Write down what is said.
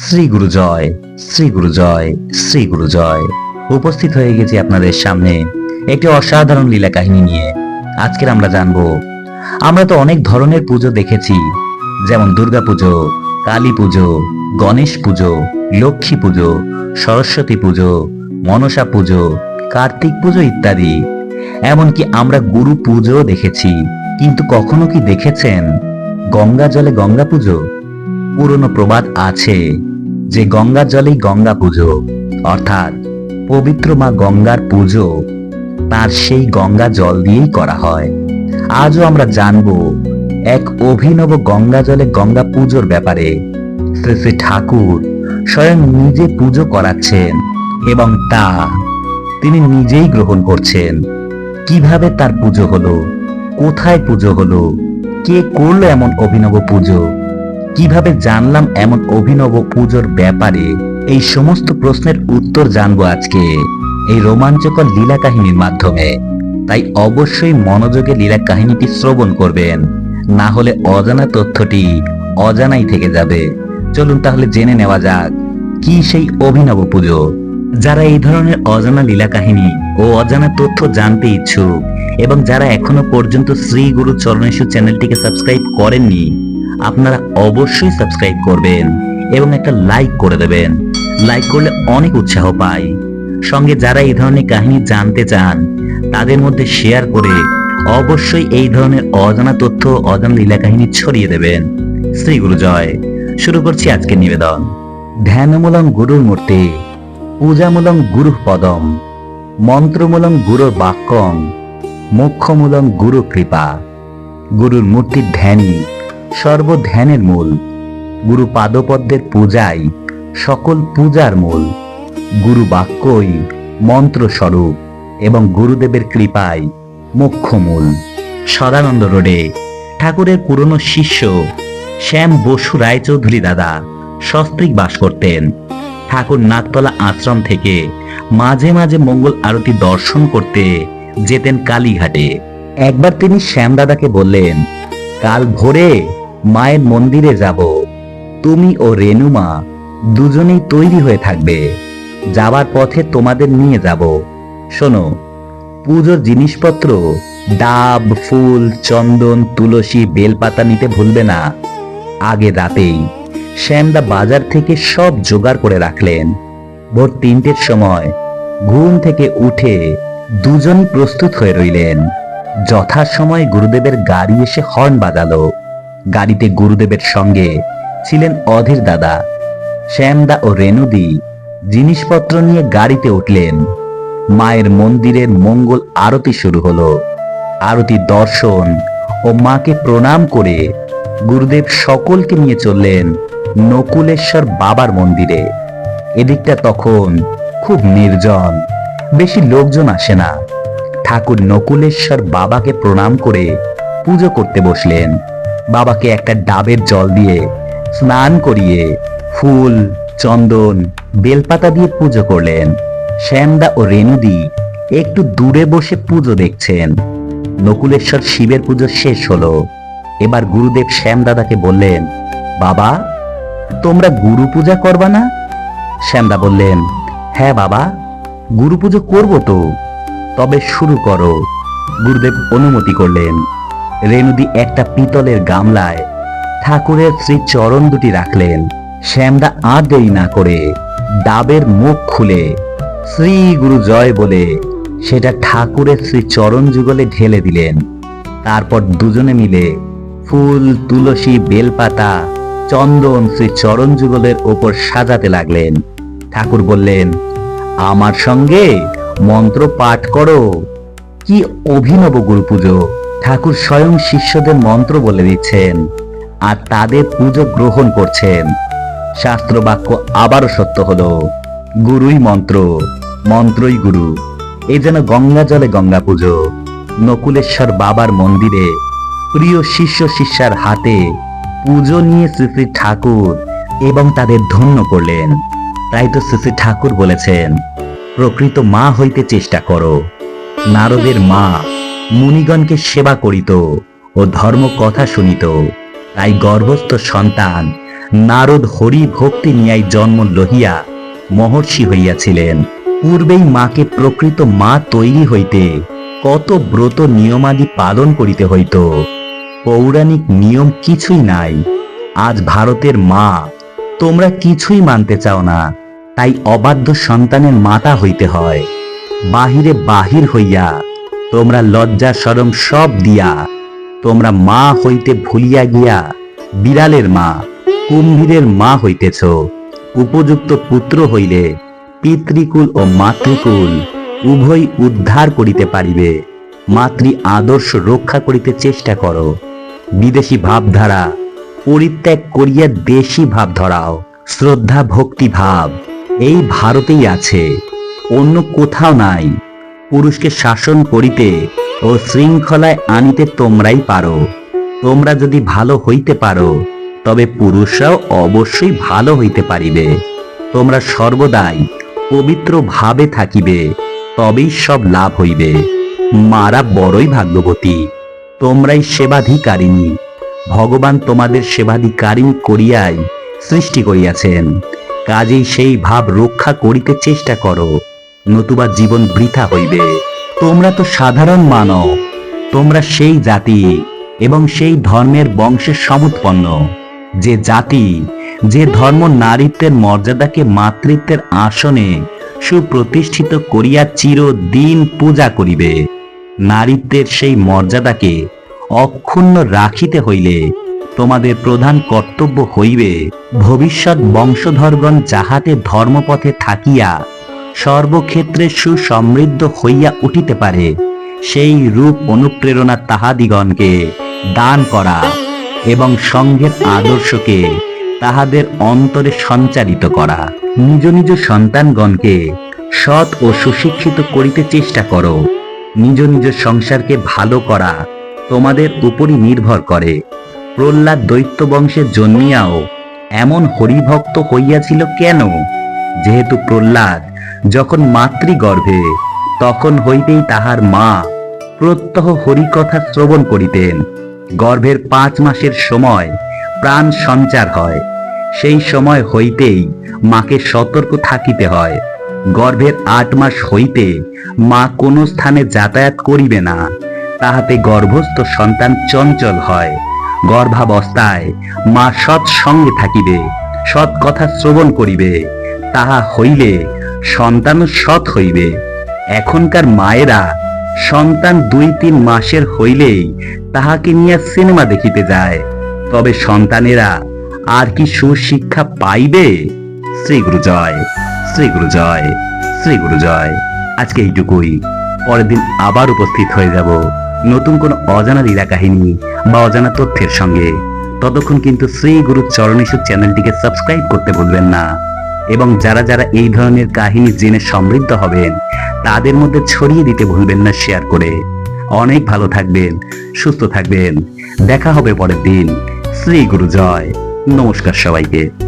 শ্রী গুরু জয়, শ্রী গুরু জয়, শ্রী গুরু জয়। উপস্থিত হয়ে গেছি আপনাদের সামনে একটি অসাধারণ লীলা কাহিনী নিয়ে। আজকের আমরা জানব, আমরা তো অনেক ধরনের পুজো দেখেছি, যেমন দুর্গা পুজো, কালী পুজো, গণেশ পুজো, লক্ষ্মী পুজো, সরস্বতী পুজো, মনসা পুজো, কার্তিক পুজো ইত্যাদি। এমনকি আমরা গুরু পুজো দেখেছি, কিন্তু কখনো কি দেখেছেন? গঙ্গা জলে গঙ্গা পুজো? পুরনো প্রবাদ আছে যে গঙ্গা জলেই গঙ্গা পুজো। অর্থাৎ পবিত্র মা গঙ্গার পুজো তার সেই গঙ্গা জল দিয়েই করা হয়। আজও আমরা জানব এক অভিনব গঙ্গা জলে গঙ্গা পুজোর ব্যাপারে। শ্রী শ্রী ঠাকুর স্বয়ং নিজে পুজো করাচ্ছেন এবং তা তিনি নিজেই গ্রহণ করছেন। কীভাবে তার পুজো হলো? কোথায় পুজো হলো? কে করল এমন অভিনব পুজো? কীভাবে জানলাম এমন অভিনব পুজোর ব্যাপারে? এই সমস্ত প্রশ্নের উত্তর জানব আজকে এই রোমাঞ্চকর লীলা কাহিনীর মাধ্যমে। তাই অবশ্যই মনোযোগে লীলা কাহিনীটি শ্রবণ করবেন। না হলে অজানা তথ্যটি অজানাই থেকে যাবে। চলুন তাহলে জেনে নেওয়া যাক, কি সেই অভিনব পুজো? যারা এই ধরনের অজানা লীলা কাহিনী ও অজানা তথ্য জানতে ইচ্ছুক এবং যারা এখনও পর্যন্ত শ্রী গুরু চরণেশ্বর চ্যানেলটিকে সাবস্ক্রাইব করেননি আপনারা অবশ্যই সাবস্ক্রাইব করবেন এবং একটা লাইক করে দেবেন। লাইক করলে অনেক উৎসাহ পাই। সঙ্গে যারা এই ধরনের কাহিনী জানতে চান, তাদের মধ্যে শেয়ার করে অবশ্যই এই ধরনের অজানা তথ্য, অজানা লীলা কাহিনী ছড়িয়ে দেবেন। শ্রী গুরু জয়। শুরু করছি আজকের নিবেদন। ধ্যানমূলম গুরুর মূর্তি পূজামূলম গুরু পদম মন্ত্রমূলম গুরুর বাক্যম মোক্ষমূলম গুরু কৃপা। গুরুর মূর্তির ধ্যানই সর্বধ্যানের মূল। গুরু পাদপদ্মের পূজাই সকল পূজার মূল। গুরু বাক্যই মন্ত্র স্বরূপ এবং গুরুদেবের কৃপায় মোক্ষমূল সদানন্দ রোডে ঠাকুরের পুরনো শিষ্য শ্যাম বসু রায়চৌধুরী দাদা সস্ত্রিক বাস করতেন। ঠাকুর নাকতলা আশ্রম থেকে মাঝে মাঝে মঙ্গল আরতি দর্শন করতে যেতেন কালীঘাটে। একবার তিনি শ্যাম দাদাকে বললেন, কাল ভোরে মায়ের মন্দিরে যাব। তুমি ও রেনুমা দুজনেই তৈরি হয়ে থাকবে। যাবার পথে তোমাদের নিয়ে যাব। শোনো, পুজোর জিনিসপত্র, ডাব, ফুল, চন্দন, তুলসী, বেলপাতা নিতে ভুলবে না। আগে রাতেই শ্যামদা বাজার থেকে সব জোগাড় করে রাখলেন। ভোর তিনটের সময় ঘুম থেকে উঠে দুজনই প্রস্তুত হয়ে রইলেন। যথাসময় গুরুদেবের গাড়ি এসে হর্ন বাজালো। গাড়িতে গুরুদেবের সঙ্গে ছিলেন অধীর দাদা, শ্যামদা ও রেনুদি জিনিসপত্র নিয়ে গাড়িতে উঠলেন। মায়ের মন্দিরের মঙ্গল আরতি শুরু হলো। আরতি দর্শন ও মাকে প্রণাম করে গুরুদেব সকলকে নিয়ে চললেন নকুলেশ্বর বাবার মন্দিরে। এদিকটা তখন খুব নির্জন, বেশি লোকজন আসে না। ঠাকুর নকুলেশ্বর বাবাকে প্রণাম করে পুজো করতে বসলেন। বাবাকে একটা ডাবের জল দিয়ে স্নান করিয়ে ফুল, চন্দন, বেলপাতা দিয়ে পুজো করলেন। শ্যামদা ও রেনুদি একটু দূরে বসে পুজো দেখছেন। নকুলেশ্বর শিবের পুজো শেষ হলো। এবার গুরুদেব শ্যাম দাদাকে বললেন, বাবা, তোমরা গুরু পূজা করবা না? শ্যামদা বললেন হ্যাঁ বাবা, গুরু পুজো করব তো। তবে শুরু করো। গুরুদেব অনুমতি করলেন। রেনুদি একটা পিতলের গামলায় ঠাকুরের শ্রী চরণ দুটি রাখলেন। শ্যামদা আর দেরি না করে ডাবের মুখ খুলে শ্রী গুরু জয় বলে সেটা ঠাকুরের শ্রী চরণ যুগলে ঢেলে দিলেন। তারপর দুজনে মিলে ফুল, তুলসী, বেলপাতা, চন্দন শ্রী চরণ যুগলের ওপর সাজাতে লাগলেন। ঠাকুর বললেন, আমার সঙ্গে মন্ত্র পাঠ করো। কি অভিনব গুরু পুজো ঠাকুর স্বয়ং শিষ্যদের মন্ত্র বলে দিচ্ছেন আর তাদের পুজো গ্রহণ করছেন। শাস্ত্র বাক্য আবারও সত্য হলো, গুরুই মন্ত্র, মন্ত্রই গুরু এই যেন গঙ্গা জলে গঙ্গা পুজো, নকুলেশ্বর বাবার মন্দিরে, প্রিয় শিষ্য শিষ্যার হাতে পুজো নিয়ে শ্রী ঠাকুর এবং তাদের ধন্য করলেন। তাই তো শ্রী ঠাকুর বলেছেন, প্রকৃত মা হইতে চেষ্টা করো, নারদের মা মুনিগণকে সেবা করিত ও ধর্ম কথা শুনিত। তাই গর্ভস্থ সন্তান নারদ হরি ভক্তি নিয়াই জন্ম লহিয়া মহর্ষি হইয়াছিলেন। পূর্বেই মাকে প্রকৃত মা তৈরি হইতে কত ব্রত নিয়মাদি পালন করিতে হইত। পৌরাণিক নিয়ম কিছুই নাই। আজ ভারতের মা, তোমরা কিছুই মানতে চাও না, তাই অবাধ্য সন্তানের মাতা হইতে হয়। বাহিরে বাহির হইয়া তোমরা লজ্জা সরম সব দিয়া, তোমরা মা হইতে ভুলিয়া গিয়া বিড়ালের মা, কুম্ভীরের মা হইতেছ। উপযুক্ত পুত্র হইলে পিতৃকুল ও মাতৃকুল উভয় উদ্ধার করিতে পারিবে। মাতৃ আদর্শ রক্ষা করিতে চেষ্টা করো। বিদেশি ভাবধারা, পরিত্যাগ করিয়া দেশি ভাব ধরাও। শ্রদ্ধা, ভক্তি, ভাব, এই ভারতেই আছে। অন্য কোথাও নাই। পুরুষকে শাসন করিতে ও শৃঙ্খলায় আনিতে তোমরাই পারো। তোমরা যদি ভালো হইতে পারো, তবে পুরুষরাও অবশ্যই ভালো হইতে পারিবে। তোমরা সর্বদাই পবিত্র ভাবে থাকিবে, তবেই সব লাভ হইবে। মারা বড়ই ভাগ্যবতী। তোমরাই সেবাধিকারিণী। ভগবান তোমাদের সেবাধিকারিণী করিয়াই সৃষ্টি করিয়াছেন। কাজেই সেই ভাব রক্ষা করিতে চেষ্টা করো। নতুবা জীবন বৃথা হইবে। তোমরা তো সাধারণ মানব। তোমরা সেই জাতি এবং সেই ধর্মের বংশের সমুৎপন্ন। যে জাতি, যে ধর্ম নারীত্বের মর্যাদাকে মাতৃত্বের আসনে সুপ্রতিষ্ঠিত করিয়া চিরদিন পূজা করিবে। নারীত্বের সেই মর্যাদাকে অক্ষুণ্ণ রাখিতে হইলে তোমাদের প্রধান কর্তব্য হইবে ভবিষ্যৎ বংশধরগণ যাহাতে ধর্মপথে থাকিয়া সর্বক্ষেত্রে সুসমৃদ্ধ হইয়া উঠিতে পারে। সেই রূপ অনুপ্রেরণা তাহাদিগণকে দান করা এবং সঙ্ঘের আদর্শকে তাহাদের অন্তরে সঞ্চারিত করা। নিজ নিজ সন্তানগণকে সৎ ও সুশিক্ষিত করিতে চেষ্টা করো। নিজ নিজ সংসারকে ভালো করা তোমাদের উপরই নির্ভর করে। প্রহ্লাদ দৈত্য বংশের জন্মিয়াও এমন হরিভক্ত হইয়াছিল কেন? যেহেতু প্রহ্লাদ যখন মাতৃগর্ভে, তখন হইতেই তাহার মা প্রত্যহ হরিকথা শ্রবণ করিতেন। গর্ভের পাঁচ মাসের সময় প্রাণ সঞ্চার হয়। সেই সময় হইতেই মাকে সতর্ক থাকিতে হয়। গর্ভের আট মাস হইতে মা কোনো স্থানে যাতায়াত করিবে না। তাহাতে গর্ভস্থ সন্তান চঞ্চল হয়। গর্ভাবস্থায় মা সৎ সঙ্গে থাকিবে সৎ কথা শ্রবণ করিবে। তাহা হইলে সন্তানও সৎ হইবে। এখনকার মায়েরা সন্তান দুই তিন মাসের হইলেই তাহাকে নিয়ে সিনেমা দেখিতে যায়। তবে সন্তানেরা আর কি সুশিক্ষা পাইবে? শ্রী গুরু জয়, শ্রী গুরু জয়, শ্রী গুরু জয়। আজকে এইটুকুই। পরের দিন আবার উপস্থিত হয়ে যাব নতুন কোন অজানা লীলা কাহিনী বা অজানা তথ্যের সঙ্গে। ততক্ষণ কিন্তু শ্রী গুরু চরণেশ্বর চ্যানেলটিকে সাবস্ক্রাইব করতে ভুলবেন না। এবং যারা যারা এই ধরনের কাহিনী জেনে সমৃদ্ধ হবেন, তাদের মধ্যে ছড়িয়ে দিতে ভুলবেন না শেয়ার করে। অনেক ভালো থাকবেন, সুস্থ থাকবেন। দেখা হবে পরের দিন। শ্রী গুরু জয় নমস্কার সবাইকে।